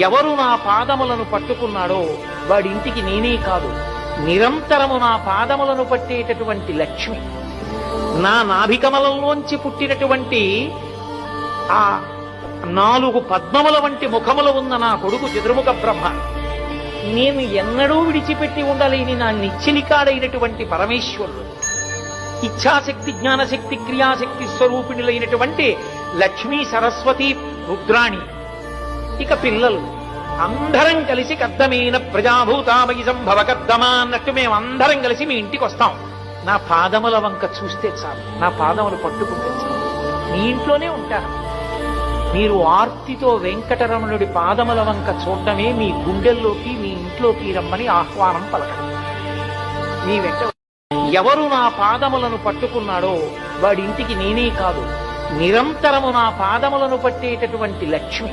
ఎవరు నా పాదములను పట్టుకున్నాడో వాడింటికి నేనే కాదు. నిరంతరము నా పాదములను పట్టేటటువంటి లక్ష్మి. నా నాభికమలంలోంచి పుట్టినటువంటి ఆ నాలుగు పద్మముల వంటి ముఖములు ఉన్న నా కొడుకు చతుర్ముఖ బ్రహ్మ నేను ఎన్నడూ విడిచిపెట్టి ఉండలేని నా నిచ్చిలికాడైనటువంటి పరమేశ్వరుడు. ఇచ్ఛాశక్తి జ్ఞానశక్తి క్రియాశక్తి స్వరూపిణులైనటువంటి లక్ష్మీ సరస్వతి రుద్రాణి. ఇక పిల్లలు. అందరం కలిసి కద్దమైన ప్రజాభూతామయి సంభవ కద్దమా అన్నట్టు మేము అందరం కలిసి మీ ఇంటికి వస్తాం. నా పాదముల వంక చూస్తే చాలు. నా పాదములు పట్టుకుంటే చాలు. మీ ఇంట్లోనే ఉంటారు మీరు ఆర్తితో వెంకటరమణుడి పాదముల వంక చూడటమే మీ గుండెల్లోకి మీ ఇంట్లోకి రమ్మని ఆహ్వానం పలకడం. మీ వెంట ఎవరు నా పాదములను పట్టుకున్నాడో వాడింటికి నేనే కాదు. నిరంతరము నా పాదములను పట్టేటటువంటి లక్ష్మి.